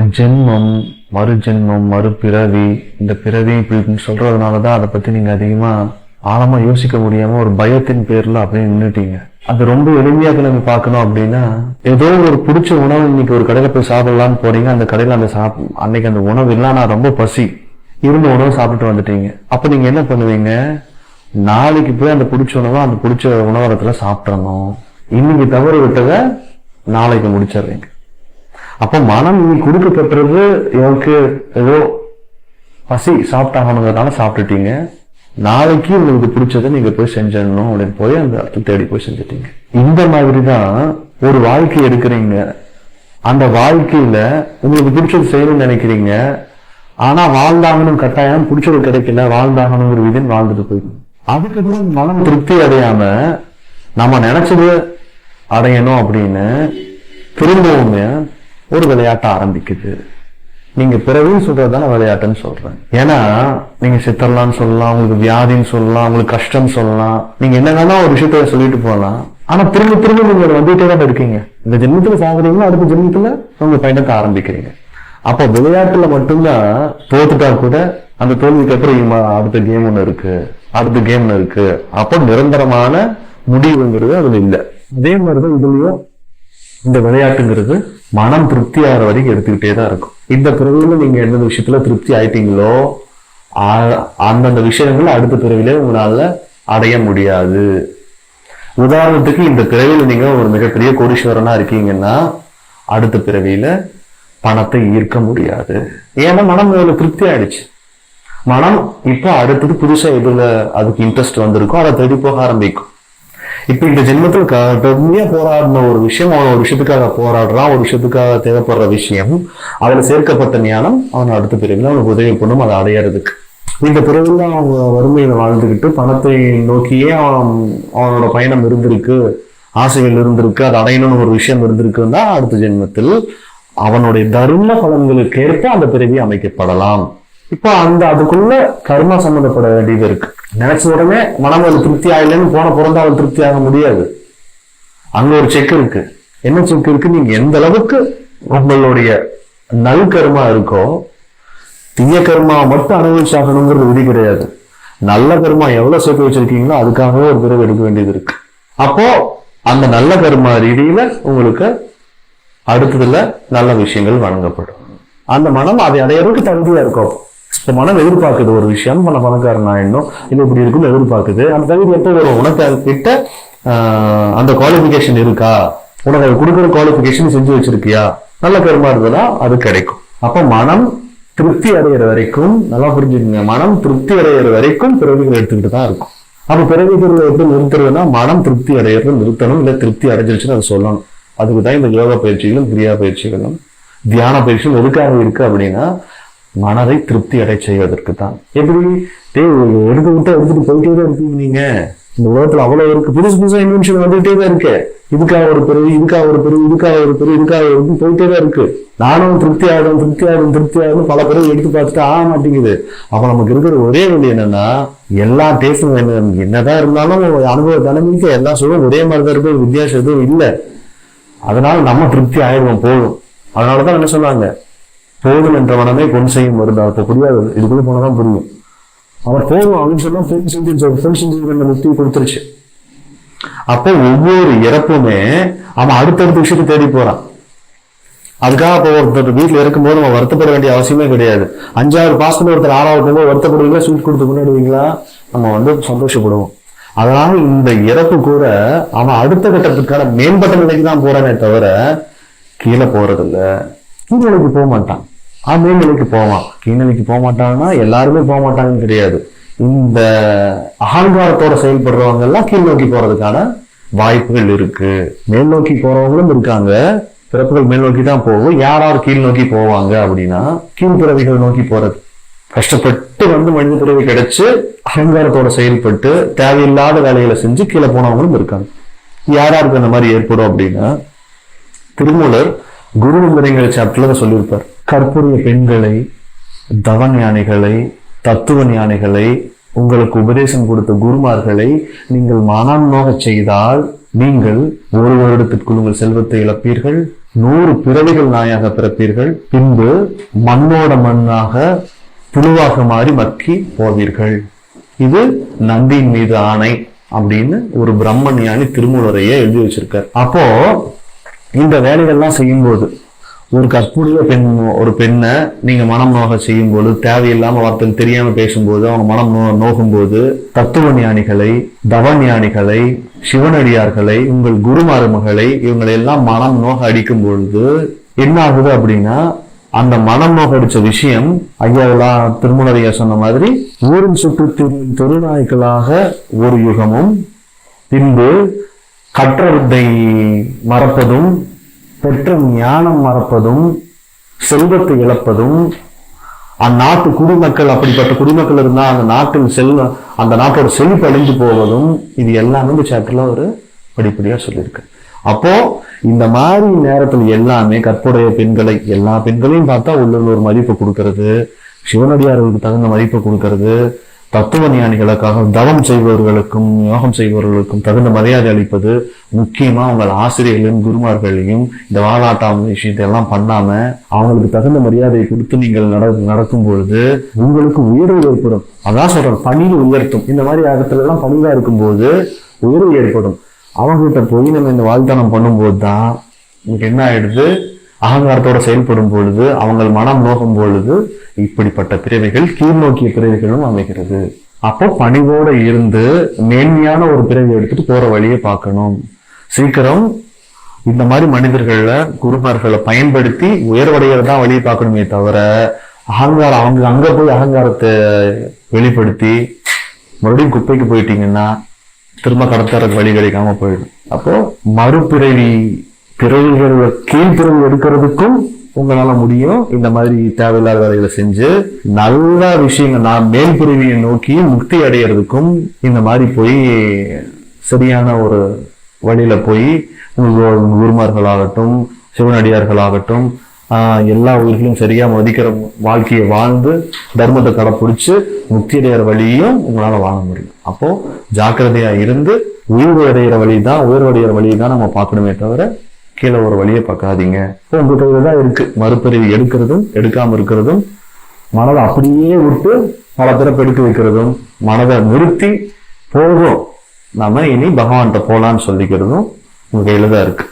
ஜென்மம் மறுஜென்மம் மறுபிறவி இந்த பிறவி இப்படின்னு சொல்றதுனால தான் அதை பத்தி நீங்க அதிகமா ஆழமா யோசிக்க முடியாம ஒரு பயத்தின் பேர்ல அப்படியே நின்றுட்டீங்க அது ரொம்ப எளிமையாக கிளம்பி பார்க்கணும் அப்படின்னா ஏதோ ஒரு பிடிச்ச உணவு இன்னைக்கு ஒரு கடையில போய் சாப்பிடலான்னு போறீங்க அந்த கடையில அந்த சாப் அன்னைக்கு அந்த உணவு இல்லை நான் ரொம்ப பசி. இருந்த உணவு சாப்பிட்டு வந்துட்டீங்க. அப்ப நீங்க என்ன பண்ணுவீங்க? நாளைக்கு போய் அந்த பிடிச்ச உணவை அந்த பிடிச்ச உணவகத்துல சாப்பிட்றணும் இன்னைக்கு தவறு விட்டதை நாளைக்கு முடிச்சிடுறீங்க. அப்போ மனம் நீ கொடுக்கப்பட்டது எனக்கு ஏதோ பசி சாப்பிட்டாகணுங்கிறதுனால சாப்பிட்டுட்டீங்க. நாளைக்கு உங்களுக்கு பிடிச்சதை நீங்க போய் செஞ்சிடணும் அப்படின்னு போய் அந்த அர்த்தம் தேடி போய் செஞ்சுட்டீங்க. இந்த மாதிரி தான் ஒரு வாழ்க்கை எடுக்கிறீங்க. அந்த வாழ்க்கையில உங்களுக்கு பிடிச்சது செய்யணும்னு நினைக்கிறீங்க. ஆனா வாழ்ந்தாகணும் கட்டாயம் பிடிச்சது கிடைக்கல வாழ்ந்தாகணும் ஒரு விதின்னு வாழ்ந்துட்டு போயிடும். அதுக்கப்புறம் மனம் திருப்தி அடையாம நம்ம நினைச்சது அடையணும் அப்படின்னு திரும்பவுமே ஒரு விளையாட்டை ஆரம்பிக்குது. நீங்க பிறவின்னு சொல்றதுதானே விளையாட்டுன்னு சொல்றேன். ஏன்னா நீங்க சித்தரலாம்னு சொல்லலாம் உங்களுக்கு வியாதின்னு சொல்லலாம் உங்களுக்கு கஷ்டம் சொல்லலாம். நீங்க என்ன ஒரு விஷயத்த சொல்லிட்டு போகலாம். ஆனா திரும்ப திரும்ப நீங்க வந்துட்டே தான் இருக்கீங்க. இந்த ஜென்மத்துல சாகுறீங்களோ? அடுத்த ஜென்மத்துல உங்க பயணத்தை ஆரம்பிக்கிறீங்க. அப்போ விளையாட்டுல மட்டும்தான் தோத்துட்டா கூட அந்த தோல்விக்கு அப்புறம் அடுத்த கேம் ஒண்ணு இருக்கு. அடுத்த கேம் ஒண்ணு இருக்கு. அப்போ நிரந்தரமான முடிவுங்கிறது அதுல இல்லை. அதே மாதிரிதான் இதுலயும் இந்த விளையாட்டுங்கிறது மனம் திருப்தி ஆகிற வரைக்கும் எடுத்துக்கிட்டே தான் இருக்கும். இந்த பிறவில நீங்க எந்தெந்த விஷயத்துல திருப்தி ஆயிட்டீங்களோ அந்தந்த விஷயங்கள் அடுத்த பிறவிலே உங்களால அடைய முடியாது. உதாரணத்துக்கு இந்த பிறவியில நீங்க ஒரு மிகப்பெரிய கோடீஸ்வரனா இருக்கீங்கன்னா அடுத்த பிறவியில பணத்தை ஈர்க்க முடியாது. ஏன்னா மனம் இதில் திருப்தி ஆயிடுச்சு. மனம் இப்போ அடுத்தது புதுசா எதில் அதுக்கு இன்ட்ரெஸ்ட் வந்திருக்கோ அதை தேடி போக ஆரம்பிக்கும். இப்ப இந்த ஜென்மத்தில் க- கடுமையா போராடின ஒரு விஷயம் அவன் ஒரு விஷயத்துக்காக போராடுறான் ஒரு விஷயத்துக்காக தேவைப்படுற விஷயம் அதுல சேர்க்கப்பட்ட ஞானம் அவன் அடுத்த பிறவில அவனுக்கு உதவி பண்ணும் அதை அடையறதுக்கு. இந்த பிறவில அவங்க வறுமையில வாழ்ந்துகிட்டு பணத்தை நோக்கியே அவன் அவனோட பயணம் இருந்திருக்கு ஆசைகள் இருந்திருக்கு அதை அடையணும்னு ஒரு விஷயம் இருந்திருக்குன்னா அடுத்த ஜென்மத்தில் அவனுடைய தர்ம பலன்களுக்கு ஏற்ப அந்த பிறவி அமைக்கப்படலாம். இப்போ அந்த அதுக்குள்ள கர்மா சம்மந்தப்பட வேண்டியது இருக்கு. நினைச்ச உடனே மனம் அது திருப்தி ஆகலன்னு போன பிறந்தாலும் திருப்தி ஆக முடியாது. அங்க ஒரு செக் இருக்கு. என்ன செக் இருக்கு? நீங்க எந்த அளவுக்கு உங்களுடைய நல் கர்மா இருக்கோ தீய கர்மாவை மட்டும் அனுபவிச்சாகணுங்கிறது விதி கிடையாது. நல்ல கர்மா எவ்வளவு சேர்த்து வச்சிருக்கீங்களோ அதுக்காகவே ஒரு பிறகு எடுக்க வேண்டியது இருக்கு. அப்போ அந்த நல்ல கர்மா ரீதியில உங்களுக்கு அடுத்ததுல நல்ல விஷயங்கள் வழங்கப்படும். அந்த மனம் அதை அடையறதுக்கு தகுதியா இருக்கும் ஸோ மனம் எதிர்பார்க்குது ஒரு விஷயம் பண்ண பணக்காரன் ஆயிடணும். இல்லை இப்படி இருக்குன்னு எதிர்பார்க்குது. அந்த தகுதி எப்போ வரும் உனக்கு கிட்ட ஆஹ், அந்த குவாலிஃபிகேஷன் இருக்கா? உனக்கு அது கொடுக்குற குவாலிஃபிகேஷன் செஞ்சு வச்சிருக்கியா? நல்ல பெருமாறுதலா அது கிடைக்கும். அப்போ மனம் திருப்தி அடையிற வரைக்கும் நல்லா புரிஞ்சுக்கோங்க. மனம் திருப்தி அடையிற வரைக்கும் பிறவிகள் எடுத்துக்கிட்டு தான் இருக்கும். அப்போ பிறவிகள் எப்படி நிறுத்துறதுன்னா மனம் திருப்தி அடைகிறது நிறுத்தணும். இல்லை திருப்தி அடைஞ்சிருச்சுன்னு அதை சொல்லணும். அதுக்கு தான் இந்த யோகா பயிற்சிகளும் கிரியா பயிற்சிகளும் தியான பயிற்சியும் எதுக்காக இருக்கு அப்படின்னா மனதை திருப்தி அடை செய்வதற்கு தான் எப்படி? டேய் எடுத்து விட்டு எடுத்துட்டு போயிட்டே தான் இருக்கீங்க நீங்க. இந்த உலகத்துல அவ்வளவு இருக்கு. புதுசு புதுசா இன்வென்ஷன் வந்துகிட்டே தான் இருக்கு. இதுக்காக ஒரு பெரு இதுக்காக ஒரு பெரு இதுக்காக ஒரு பெரு இதுக்காக ஒரு போயிட்டே தான் இருக்கு. நானும் திருப்தி ஆகிடும் திருப்தி ஆகிடும் திருப்தி ஆகிடும் பல பேரும் எடுத்து பார்த்துட்டு ஆக மாட்டேங்குது. அப்ப நமக்கு இருக்கிற ஒரே வழி என்னன்னா எல்லா டேஸ்டும் என்னதான் இருந்தாலும் அனுபவ தலைமைக்கு எல்லா சூழலும் ஒரே மாதிரி தான் இருக்கும். வித்தியாசம் எதுவும் இல்லை. அதனால நம்ம திருப்தி ஆயிடுவோம் போதும். அதனாலதான் என்ன சொன்னாங்க போதும் என்ற மனமே கொன் செய்யும் மருந்து? அப்ப புரியாது. இதுக்குள்ள போனதான் புரியும். அவர் போதும் அப்படின்னு சொன்னா பொன் செஞ்சு பொன் செஞ்சு முக்தி கொடுத்துருச்சு. அப்போ ஒவ்வொரு இறப்புமே அவன் அடுத்தடுத்த விஷயத்தை தேடி போறான். அதுக்காக இப்போ ஒருத்தர் வீட்டில் இருக்கும்போது நம்ம வருத்தப்பட வேண்டிய அவசியமே கிடையாது. அஞ்சாவது பாசத்துல ஒருத்தர் ஆறாவது போது வருத்தப்படுவீங்களா? ஸ்வீட் கொடுத்து கொண்டாடுவீங்களா? நம்ம வந்து சந்தோஷப்படுவோம். அதனால இந்த இறப்பு கூட அவன் அடுத்த கட்டத்துக்கான மேம்பட்ட நிலைக்கு தான் போறானே தவிர கீழே போறதில்லை. கீழே போக மாட்டான். அவன் மேல்நிலைக்கு போவான். கீழ்நிலைக்கு போக மாட்டாங்கன்னா எல்லாருமே போக மாட்டாங்கன்னு கிடையாது இந்த அகங்காரத்தோட செயல்படுறவங்க எல்லாம் கீழ் நோக்கி போறதுக்கான வாய்ப்புகள் இருக்கு. மேல் நோக்கி போறவங்களும் இருக்காங்க. பிறப்புகள் மேல் நோக்கி தான் போகும். யார் யார் கீழ் நோக்கி போவாங்க அப்படின்னா கீழ் பிறவிகள் நோக்கி போறது. கஷ்டப்பட்டு வந்து மனித பிறவி கிடைச்சு அகங்காரத்தோட செயல்பட்டு தேவையில்லாத வேலைகளை செஞ்சு கீழே போனவங்களும் இருக்காங்க. யார் யாருக்கு அந்த மாதிரி ஏற்படும் அப்படின்னா திருமூலர் குரு நிபந்தனைகள் சாப்டர்ல சொல்லியிருப்பார். கற்புரிய பெண்களை தவ ஞானிகளை தத்துவ ஞானிகளை உங்களுக்கு உபதேசம் கொடுத்த குருமார்களை நீங்கள் மனம் செய்தால் நீங்கள் ஒரு வருடத்திற்குள் உங்கள் செல்வத்தை இழப்பீர்கள் நூறு பிறவிகள் நாயாக பிறப்பீர்கள் பின்பு மண்ணோட மண்ணாக புழுவாக மாறி மக்கி போவீர்கள். இது நந்தியின் மீது ஆணை அப்படின்னு ஒரு பிரம்ம ஞானி திருமூலரையே எழுதி வச்சிருக்கார். அப்போ இந்த வேலைகள்லாம் செய்யும்போது ஒரு கற்புடைய பெண் ஒரு பெண்ணை நீங்கள் மனம் நோக செய்யும் போது தேவையில்லாம ஒருத்தன் தெரியாமல் பேசும்போது அவங்க மனம் நோ நோகும்போது தத்துவ ஞானிகளை தவ ஞானிகளை சிவனடியார்களை உங்கள் குருமாருமகளை இவங்களை எல்லாம் மனம் நோக அடிக்கும் பொழுது என்ன ஆகுது அப்படின்னா அந்த மனம் நோக விஷயம் ஐயாவெல்லாம் திருமணரையா சொன்ன மாதிரி ஊரின் சுற்று திரு ஒரு யுகமும் பின்பு கற்ற வித்தை மறப்பதும் பெற்ற ஞானம் மறப்பதும் செல்வத்தை இழப்பதும் அந்நாட்டு குடிமக்கள் அப்படிப்பட்ட குடிமக்கள் இருந்தா அந்த நாட்டில் செல்வ அந்த நாட்டோட செழிப்பு அழிஞ்சு போவதும் இது எல்லாமே இந்த சாப்டர்ல ஒரு படிப்படியா சொல்லியிருக்கு. அப்போ இந்த மாதிரி நேரத்தில் எல்லாமே கற்புடைய பெண்களை எல்லா பெண்களையும் பார்த்தா உள்ளூர் ஒரு மதிப்பு கொடுக்கறது சிவனடியார்களுக்கு தகுந்த மதிப்பை கொடுக்கறது தத்துவ ஞானிகளுக்காக தவம் செய்பவர்களுக்கும் யோகம் செய்பவர்களுக்கும் தகுந்த மரியாதை அளிப்பது முக்கியமா உங்கள் ஆசிரியர்களையும் குருமார்களையும் இந்த வாலாட்டம் விஷயத்தை எல்லாம் பண்ணாம அவங்களுக்கு தகுந்த மரியாதையை கொடுத்து நீங்கள் நட நடக்கும் பொழுது உங்களுக்கு உயர்வு ஏற்படும். அதான் சொல்றேன் பணியில் உயர்த்தும். இந்த மாதிரி இடத்துல எல்லாம் பணிவா இருக்கும்போது உயர்வு ஏற்படும். அவங்ககிட்ட போய் நம்ம இந்த வாழ்த்தனம் பண்ணும்போது தான் நமக்கு என்ன ஆயிடுது? அகங்காரத்தோடு செயல்படும் பொழுது அவங்க மனம் நோகும் பொழுது இப்படிப்பட்ட பிறவிகள் கீழ்நோக்கிய பிறவிகளும் அமைகிறது. அப்போ பணிவோட இருந்து மேன்மையான ஒரு பிறவி எடுத்துட்டு போற வழியை பார்க்கணும். சீக்கிரம் இந்த மாதிரி மனிதர்களில் குருமார்களை பயன்படுத்தி உயர்வடைகிறதா வழியை பார்க்கணுமே தவிர அகங்காரம் அவங்க அங்க போய் அகங்காரத்தை வெளிப்படுத்தி மறுபடியும் குப்பைக்கு போயிட்டீங்கன்னா திரும்ப கடத்தறதுக்கு வழி கிடைக்காம போயிடும். அப்போ மறுபிறவி பிறவிகள் கீழ்பிறவி எடுக்கிறதுக்கும் உங்களால முடியும். இந்த மாதிரி தேவையில்லாத வேலைகளை செஞ்சு நல்ல விஷயங்கள் நான் மேல் பிறவியை நோக்கி முக்தி அடையிறதுக்கும் இந்த மாதிரி போய் சரியான ஒரு வழியில போய் உங்க குருமார்களாகட்டும் சிவனடியார்களாகட்டும் எல்லா உயிர்களும் சரியா மதிக்கிற வாழ்க்கையை வாழ்ந்து தர்மத்தை கடைப்பிடிச்சு முக்தி அடைகிற வழியும் உங்களால வாழ முடியும். அப்போ ஜாக்கிரதையா இருந்து உயிர் அடைகிற வழி தான் உயர்வடைகிற வழி தான் நம்ம பார்க்கணுமே தவிர கீழே ஒரு வழியை பார்க்காதீங்க. இப்போ உங்க கையில தான் இருக்கு. மறுபிறவி எடுக்கிறதும் எடுக்காம இருக்கிறதும் மனதை அப்படியே விட்டு பல பிறப்பு எடுக்க வைக்கிறதும் மனதை நிறுத்தி போகும். நம்ம இனி பகவான்கிட்ட போகலான்னு சொல்லிக்கிறதும் உங்க கையில தான் இருக்கு.